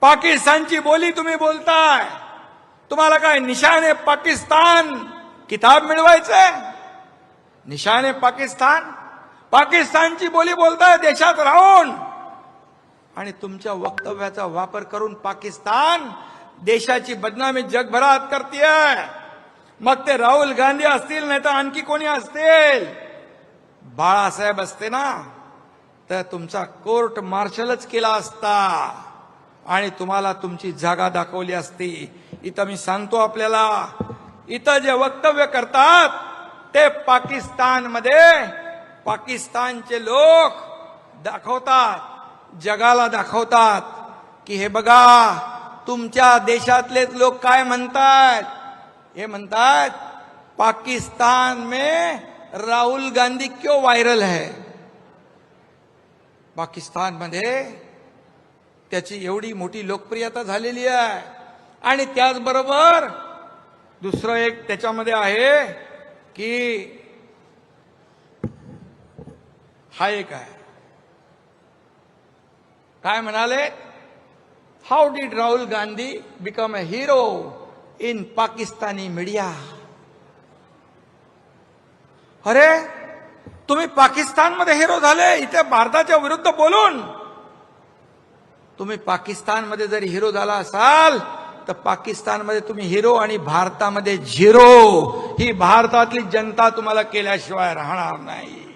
पाकिस्तानची बोली तुम्ही बोलताय. तुम्हाला काय निशाने पाकिस्तान किताब मिळवायचंय निशाने पाकिस्तान? पाकिस्तानची बोली बोलताय देशात राहून. आणि तुमच्या वक्तव्याचा वापर करून पाकिस्तान देशाची बदनामी जगभरात करतेय. मग ते राहुल गांधी असतील नाही तर आणखी कोणी असतील? बाळासाहेब असते ना? तर तुमचा कोर्ट मार्शलच केला असता. आणि तुम्हाला तुमची जागा दाखवली असती. इथं मी सांगतो आपल्याला इथं जे वक्तव्य करतात ते पाकिस्तानमध्ये पाकिस्तानचे लोक दाखवतात जगाला दाखवतात. की हे बघा तुमच्या देशातलेच लोक काय म्हणतात? हे म्हणतात पाकिस्तान में राहुल गांधी क्यों वायरल है? पाकिस्तानमध्ये त्याची एवढी मोठी लोकप्रियता झालेली आहे. आणि त्याचबरोबर दुसरं एक त्याच्यामध्ये आहे की हा एक आहे. काय म्हणाले? How did Rahul Gandhi become a hero in Pakistani media अरे तुम्ही पाकिस्तानमध्ये हिरो झाले इथे भारताच्या विरुद्ध बोलून तुम्ही पाकिस्तानमध्ये जर हिरो झाला असाल तर पाकिस्तानमध्ये तुम्ही हिरो आणि भारतामध्ये झिरो. ही भारतातली जनता तुम्हाला केल्याशिवाय राहणार नाही.